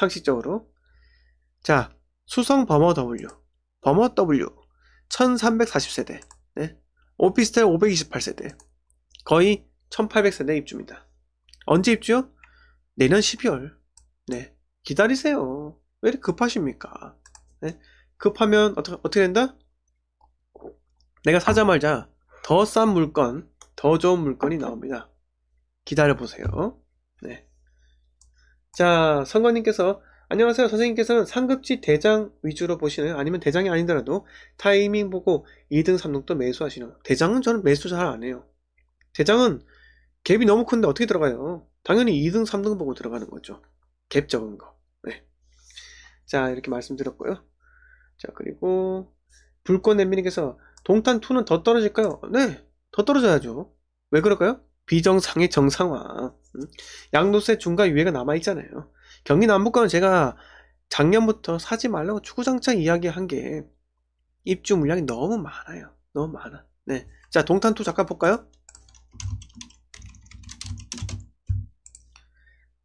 상식적으로. 자, 수성 범어 W. 범어 W. 1340세대. 네. 오피스텔 528세대. 거의 1800세대 입주입니다. 언제 입주요? 내년 12월. 네. 기다리세요. 왜 이렇게 급하십니까? 네. 급하면 어떻게, 어떻게 된다? 내가 사자마자 더 싼 물건, 더 좋은 물건이 나옵니다. 기다려보세요. 네. 자, 선관님께서 안녕하세요. 선생님께서는 상급지 대장 위주로 보시나요? 아니면 대장이 아니더라도 타이밍 보고 2등, 3등도 매수하시나요? 대장은 저는 매수 잘 안 해요. 대장은 갭이 너무 큰데 어떻게 들어가요? 당연히 2등, 3등 보고 들어가는 거죠. 갭 적은 거. 네. 자, 이렇게 말씀드렸고요. 자, 그리고 불꽃 냄비님께서 동탄2는 더 떨어질까요? 네, 더 떨어져야죠. 왜 그럴까요? 비정상의 정상화. 음, 양도세 중과 유예가 남아있잖아요. 경기 남북가는 제가 작년부터 사지 말라고 주구장창 이야기한 게 입주 물량이 너무 많아요. 너무 많아. 네. 자, 동탄2 잠깐 볼까요?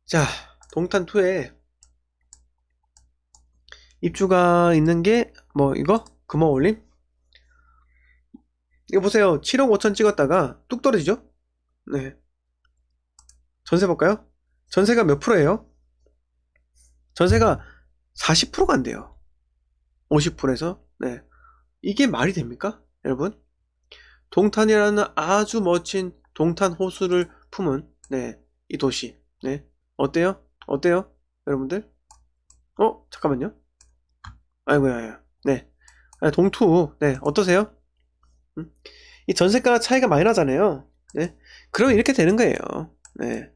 자, 동탄2에 입주가 있는 게 뭐 이거? 금화 올림? 이거 보세요. 7억 5천 찍었다가 뚝 떨어지죠? 네. 전세 볼까요? 전세가 몇 프로예요? 전세가 40%가 안 돼요. 50%에서. 네. 이게 말이 됩니까? 여러분? 동탄이라는 아주 멋진 동탄 호수를 품은 네, 이 도시. 네. 어때요? 어때요? 여러분들? 어? 잠깐만요. 아이고야. 네. 아, 동투. 네. 어떠세요? 음? 이 전세가 차이가 많이 나잖아요. 네. 그럼 이렇게 되는 거예요. 네.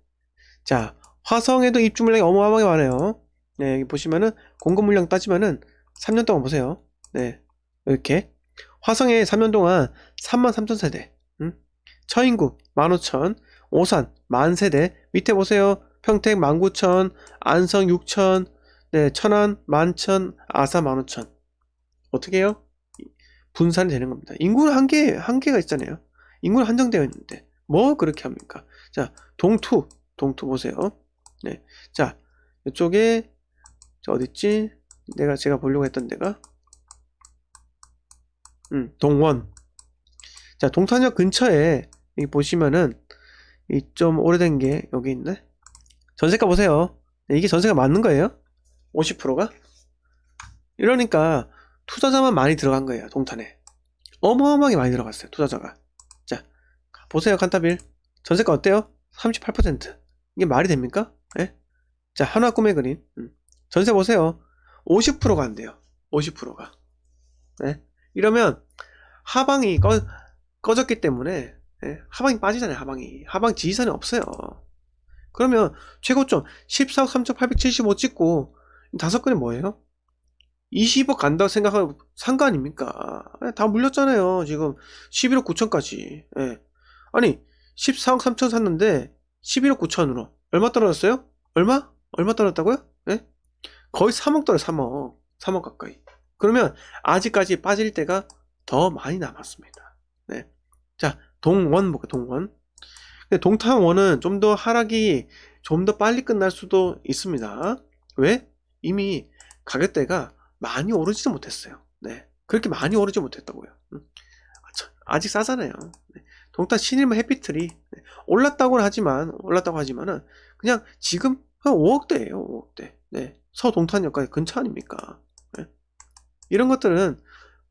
자, 화성에도 입주 물량이 어마어마하게 많아요. 네, 여기 보시면은 공급 물량 따지면은 3년 동안 보세요. 네. 이렇게. 화성에 3년 동안 3만 3천 세대. 음? 처인구 15,000, 오산 만세대. 밑에 보세요. 평택 19,000, 안성 6,000, 네, 천안 11,000, 아사 15,000. 어떻게 해요? 분산이 되는 겁니다. 인구는 한계, 한계가 있잖아요. 인구는 한정되어 있는데, 뭐 그렇게 합니까? 자, 동투, 동투 보세요. 네. 자, 이쪽에, 저 어딨지? 내가, 제가 보려고 했던 데가, 음, 동원. 자, 동탄역 근처에, 보시면은, 이 좀 오래된 게 여기 있네? 전세가 보세요. 네, 이게 전세가 맞는 거예요? 50%가? 이러니까, 투자자만 많이 들어간 거예요, 동탄에. 어마어마하게 많이 들어갔어요, 투자자가. 자, 보세요, 칸타빌. 전세가 어때요? 38%. 이게 말이 됩니까? 예? 자, 한화 꿈의 그림. 음. 전세 보세요. 50%가 안 돼요. 50%가. 네? 이러면, 하방이 꺼, 꺼졌기 때문에, 예? 하방이 빠지잖아요, 하방이. 하방 지지선이 없어요. 그러면, 최고점 14억 3,875 찍고, 다섯 건이 뭐예요? 20억 간다고 생각하면 상가 아닙니까? 예, 다 물렸잖아요. 지금 11억 9천까지. 예. 아니 14억 3천 샀는데 11억 9천으로 얼마 떨어졌어요? 얼마? 얼마 떨어졌다고요? 예? 거의 3억 떨어 3억. 3억 가까이. 그러면 아직까지 빠질 때가 더 많이 남았습니다. 네. 자, 동원 볼게요. 동원. 근데 동탄원은 좀 더 하락이 좀 더 빨리 끝날 수도 있습니다. 왜? 이미 가격대가 많이 오르지도 못했어요. 네. 그렇게 많이 오르지 못했다고요. 음. 아직 싸잖아요. 네. 동탄 신일만 해피트리 네. 올랐다고는 하지만 올랐다고 하지만은 그냥 지금 한 5억대예요. 5억대. 네. 서동탄역까지 근처 아닙니까? 네. 이런 것들은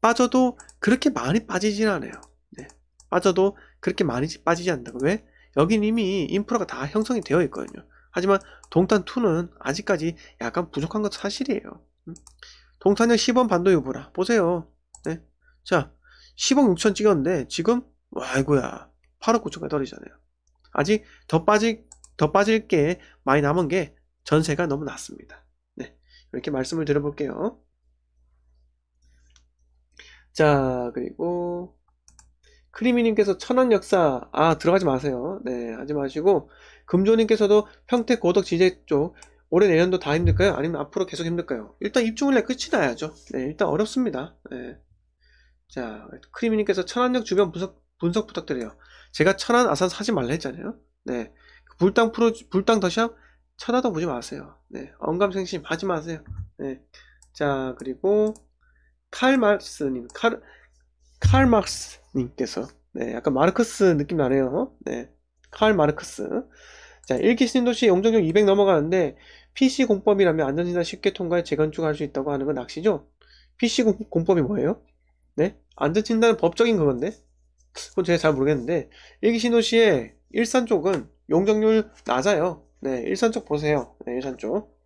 빠져도 그렇게 많이 빠지진 않아요. 네. 빠져도 그렇게 많이 빠지지 않는다고. 왜? 여긴 이미 인프라가 다 형성이 되어 있거든요. 하지만 동탄2는 아직까지 약간 부족한 것도 사실이에요. 음. 동탄역 10원 반도 유보라. 보세요. 네. 자, 10억 6천 찍었는데, 지금, 와, 아이고야. 8억 9천까지 떨어지잖아요. 아직 더 빠질, 더 빠질 게 많이 남은 게 전세가 너무 낮습니다. 네. 이렇게 말씀을 드려볼게요. 자, 그리고, 크리미님께서 천원 역사, 아, 들어가지 마세요. 네, 하지 마시고, 금조님께서도 평택 고덕 지제 쪽, 올해 내년도 다 힘들까요? 아니면 앞으로 계속 힘들까요? 일단 입주물량 끝이 나야죠. 네, 일단 어렵습니다. 네. 자, 크리미님께서 천안역 주변 분석, 분석 부탁드려요. 제가 천안 아산 사지 말라 했잖아요. 네. 불당 프로, 불당 더샵 쳐다도 보지 마세요. 네, 언감생심 하지 마세요. 네, 자 그리고 칼 마르스 님, 칼, 칼 마르스 님께서 네, 약간 마르크스 느낌 나네요. 네, 칼 마르크스. 자, 1기 신도시 용적률 200 넘어가는데 PC 공법이라면 안전진단 쉽게 통과해 재건축할 수 있다고 하는 건 낚시죠? PC 공, 공법이 뭐예요? 네? 안전진단은 법적인 그건데? 그건 제가 잘 모르겠는데 1기 신도시의 일산 쪽은 용적률 낮아요. 네, 일산 쪽 보세요. 네, 일산 쪽.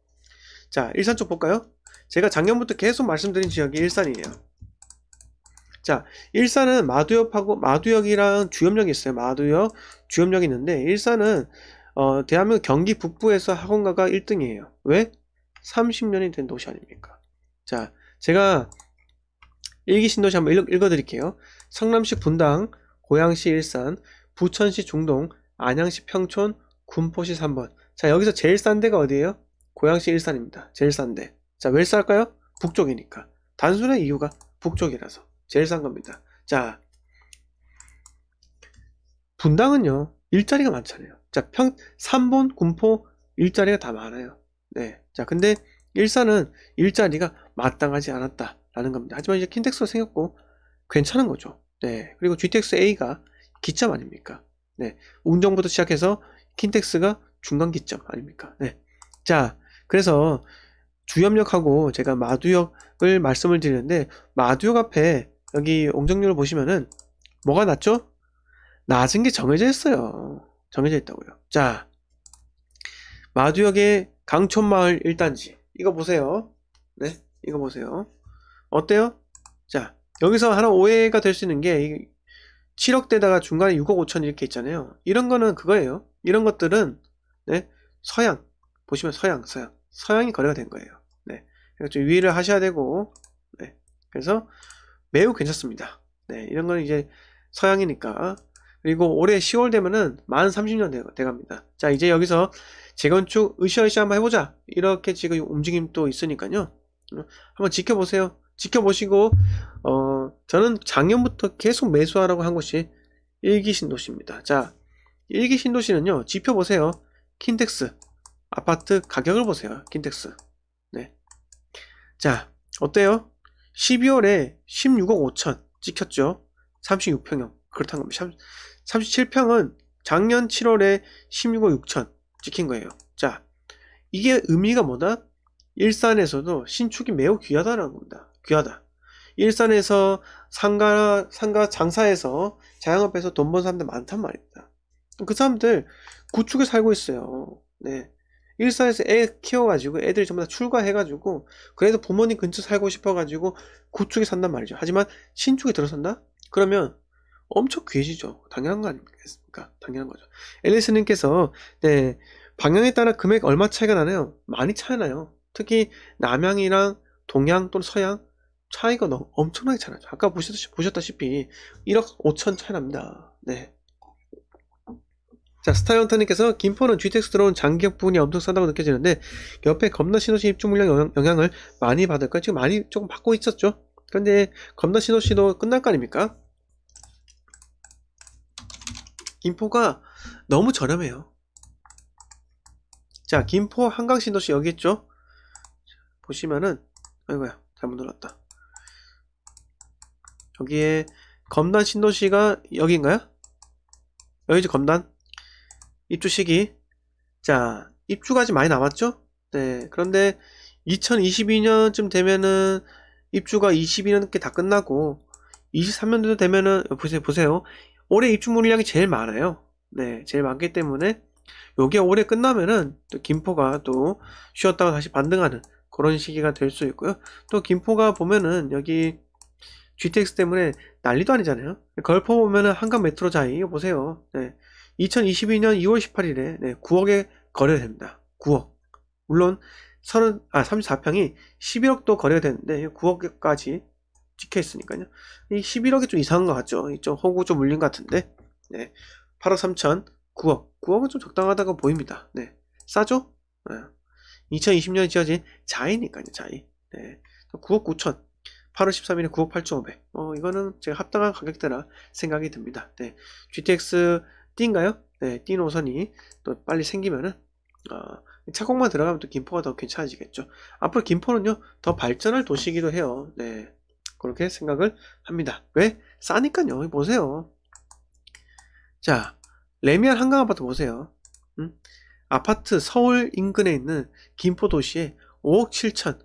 자, 일산 쪽 볼까요? 제가 작년부터 계속 말씀드린 지역이 일산이에요. 자, 일산은 마두역하고 마두역이랑 주염역이 있어요. 마두역, 주염역이 있는데 일산은 어, 대한민국 경기 북부에서 학원가가 1등이에요. 왜? 30년이 된 도시 아닙니까? 자, 제가 일기 신도시 한번 읽, 읽어드릴게요. 성남시 분당, 고양시 일산, 부천시 중동, 안양시 평촌, 군포시 3번. 자, 여기서 제일 싼 데가 어디예요? 고양시 일산입니다. 제일 싼 데. 자, 왜 쌀까요? 북쪽이니까. 단순한 이유가 북쪽이라서. 제일 싼 겁니다. 자, 분당은요, 일자리가 많잖아요. 자, 평, 3본, 군포, 일자리가 다 많아요. 네. 자, 근데 일산은 일자리가 마땅하지 않았다라는 겁니다. 하지만 이제 킨텍스가 생겼고, 괜찮은 거죠. 네. 그리고 GTX A가 기점 아닙니까? 네. 운정부터 시작해서 킨텍스가 중간 기점 아닙니까? 네. 자, 그래서 주염역하고 제가 마두역을 말씀을 드리는데, 마두역 앞에 여기 옹정률을 보시면은 뭐가 낮죠? 낮은 게 정해져 있어요. 정해져 있다고요. 자, 마두역의 강촌마을 1단지. 이거 보세요. 네, 이거 보세요. 어때요? 자, 여기서 하나 오해가 될 수 있는 게 7억 대다가 중간에 6억 5천 이렇게 있잖아요. 이런 거는 그거예요. 이런 것들은 네, 서양 보시면 서양, 서양, 서양이 거래가 된 거예요. 네, 좀 유의를 하셔야 되고, 네, 그래서 매우 괜찮습니다. 네, 이런 거는 이제 서양이니까 그리고 올해 10월 되면은 만 30년 돼, 돼갑니다. 자, 이제 여기서 재건축 으쌰으쌰 한번 해보자. 이렇게 지금 움직임 또 있으니까요. 어, 한번 지켜보세요. 지켜보시고, 어, 저는 작년부터 계속 매수하라고 한 것이 일기 신도시입니다. 자, 일기 신도시는요, 지표 보세요. 킨텍스. 아파트 가격을 보세요. 킨텍스. 네. 자, 어때요? 12월에 16억 5천 찍혔죠? 36평형. 그렇다는 겁니다. 37평은 작년 7월에 16억 6천 찍힌 거예요. 자, 이게 의미가 뭐다? 일산에서도 신축이 매우 귀하다는 겁니다. 귀하다. 일산에서 상가, 상가 장사에서 자영업에서 돈 번 사람들 많단 말입니다. 그 사람들 구축에 살고 있어요. 네. 일산에서 애 키워가지고 애들이 전부 다 출가해가지고 그래도 부모님 근처 살고 싶어가지고 구축에 산단 말이죠. 하지만 신축에 들어선다? 그러면 엄청 귀해지죠. 당연한 거 아닙니까? 당연한 거죠. 앨리스님께서 네 방향에 따라 금액 얼마 차이가 나나요? 많이 차이 나요. 특히 남향이랑 동양 또는 서양 차이가 너무 엄청나게 차이 나죠. 아까 보셨다시피, 보셨다시 피 1억 5천 차이 납니다. 네. 자, 스타이언터님께서 김포는 GTX 들어온 장기역 부분이 엄청 싸다고 느껴지는데 옆에 겁나 신호시 입주 물량 영향, 영향 을 많이 받을까? 지금 많이 조금 받고 있었죠. 근데 겁나 신호시도 끝날 거 아닙니까? 김포가 너무 저렴해요. 자, 김포 한강 신도시 여기 있죠? 보시면은 아이고야 잘못 눌렀다. 여기에 검단 신도시가 여기인가요? 여기죠 검단 입주 시기 자 입주가 아직 많이 남았죠? 네 그런데 2022년쯤 되면은 입주가 22년께 다 끝나고 23년도 되면은 보세요 보세요 올해 입주 물량이 제일 많아요. 네, 제일 많기 때문에 요게 올해 끝나면은 또 김포가 또 쉬었다가 다시 반등하는 그런 시기가 될 수 있고요. 또 김포가 보면은 여기 GTX 때문에 난리도 아니잖아요. 걸포 보면은 한강 메트로 자이 이거 보세요. 네. 2022년 2월 18일에 네, 9억에 거래됩니다. 9억. 물론 30, 아, 34평이 11억도 거래가 되는데 9억까지 찍혀 있으니까요. 이 11억이 좀 이상한 것 같죠? 이좀 호구 좀 물린 것 같은데. 네. 8억 3천, 9억. 9억은 좀 적당하다고 보입니다. 네. 싸죠? 네. 2020년에 지어진 자이니까요, 자이. 네. 9억 9천. 8월 13일에 9억 8,500. 어, 이거는 제가 합당한 가격대라 생각이 듭니다. 네. GTX D인가요? 네, D 노선이 또 빨리 생기면은, 어, 차곡만 들어가면 또 김포가 더 괜찮아지겠죠. 앞으로 김포는요, 더 발전할 도시이기도 해요. 네. 그렇게 생각을 합니다. 왜? 싸니까요. 보세요. 자, 레미안 한강 아파트 보세요. 음? 아파트 서울 인근에 있는 김포 도시에 5억 7천,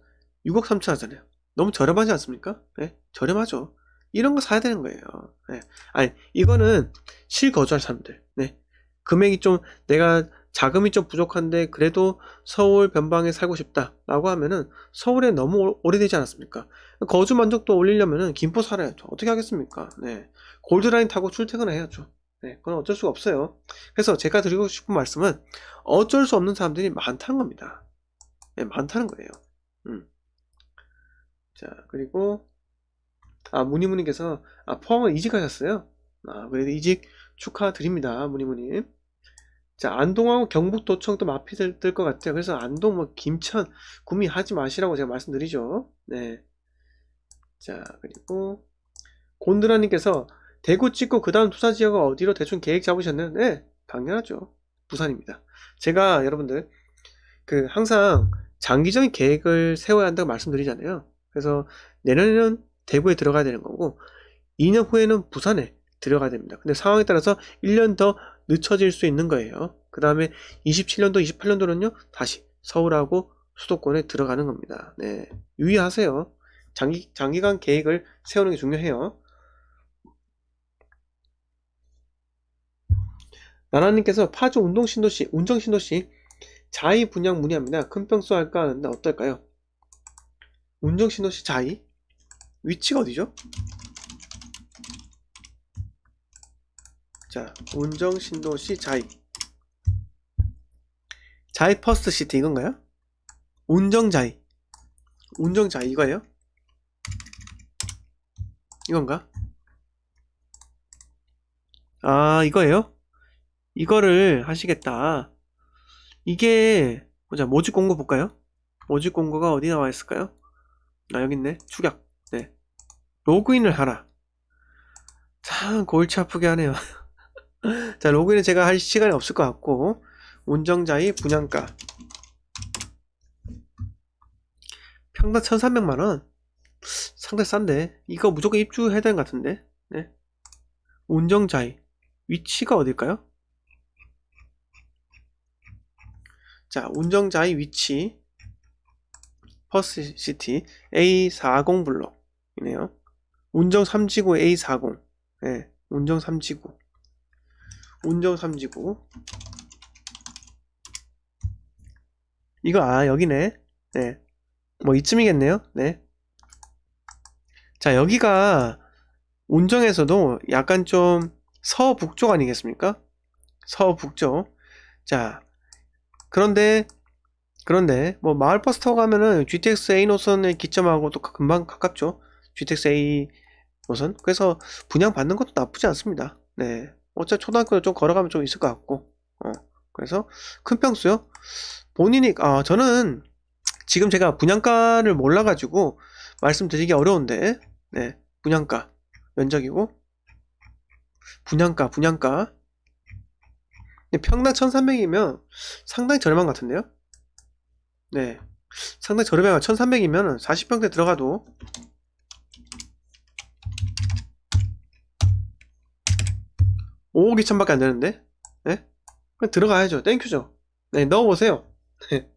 6억 3천 하잖아요. 너무 저렴하지 않습니까? 네, 저렴하죠. 이런 거 사야 되는 거예요. 네. 아니, 이거는 실거주할 사람들. 네. 금액이 좀, 내가 자금이 좀 부족한데, 그래도 서울 변방에 살고 싶다라고 하면은 서울에 너무 오- 오래되지 않았습니까? 거주 만족도 올리려면은 김포 살아야죠. 어떻게 하겠습니까? 네. 골드라인 타고 출퇴근해야죠. 네. 그건 어쩔 수가 없어요. 그래서 제가 드리고 싶은 말씀은 어쩔 수 없는 사람들이 많다는 겁니다. 네, 많다는 거예요. 음. 자, 그리고, 아, 무니무님께서, 아, 포항을 이직하셨어요? 아, 그래도 이직 축하드립니다, 무니무님. 자, 안동하고 경북도청도 마피 들것 같아요. 그래서 안동, 뭐, 김천, 구미 하지 마시라고 제가 말씀드리죠. 네. 자, 그리고, 곤드라님께서, 대구 찍고 그 다음 투사 지역은 어디로 대충 계획 잡으셨나요? 네, 당연하죠. 부산입니다. 제가 여러분들, 그, 항상 장기적인 계획을 세워야 한다고 말씀드리잖아요. 그래서 내년에는 대구에 들어가야 되는 거고 2년 후에는 부산에 들어가야 됩니다. 근데 상황에 따라서 1년 더 늦춰질 수 있는 거예요. 그 다음에 27년도, 28년도는요, 다시 서울하고 수도권에 들어가는 겁니다. 네. 유의하세요. 장기, 장기간 계획을 세우는 게 중요해요. 나나님께서 파주 운동 신도시, 운정 신도시 자이 분양 문의합니다. 큰 평수 할까 하는데 어떨까요? 운정신도시 자이? 위치가 어디죠? 자, 운정신도시 자이. 자이 퍼스트 시티 이건가요? 운정자이. 운정자이 이거예요? 이건가? 아, 이거예요? 이거를 하시겠다. 이게, 보자, 모집 공고 볼까요? 모집 공고가 어디 나와 있을까요? 아, 여기 있네. 추격. 네. 로그인을 하라. 참, 골치 아프게 하네요. 자, 로그인은 제가 할 시간이 없을 것 같고, 운정자의 분양가. 평당 1,300만원? 상당히 싼데? 이거 무조건 입주해야 되는 것 같은데? 네. 운정자의. 위치가 어딜까요? 자, 운정자의 위치. 퍼스시티 A40 블록이네요. 운정 3지구 A40. 네, 운정 3지구. 운정 3지구. 이거 아 여기네. 네. 뭐 이쯤이겠네요. 네. 자, 여기가 운정에서도 약간 좀 서북쪽 아니겠습니까? 서북쪽. 자, 그런데 그런데 뭐 마을버스 타고 가면은 GTX A 노선에 기점하고 또 금방 가깝죠. GTX A 노선. 그래서 분양 받는 것도 나쁘지 않습니다. 네. 어차피 초등학교도 좀 걸어가면 좀 있을 것 같고. 어. 그래서 큰 평수요. 본인이 아 저는 지금 제가 분양가를 몰라가지고 말씀드리기 어려운데 네 분양가 면적이고 분양가 분양가 평당 1300이면 상당히 저렴한 것 같은데요 네. 상당히 저렴해요. 1300이면 40평대 들어가도. (5억 2천밖에 안 되는데) 네 그냥 들어가야죠. 땡큐죠. 네 넣어보세요. 네.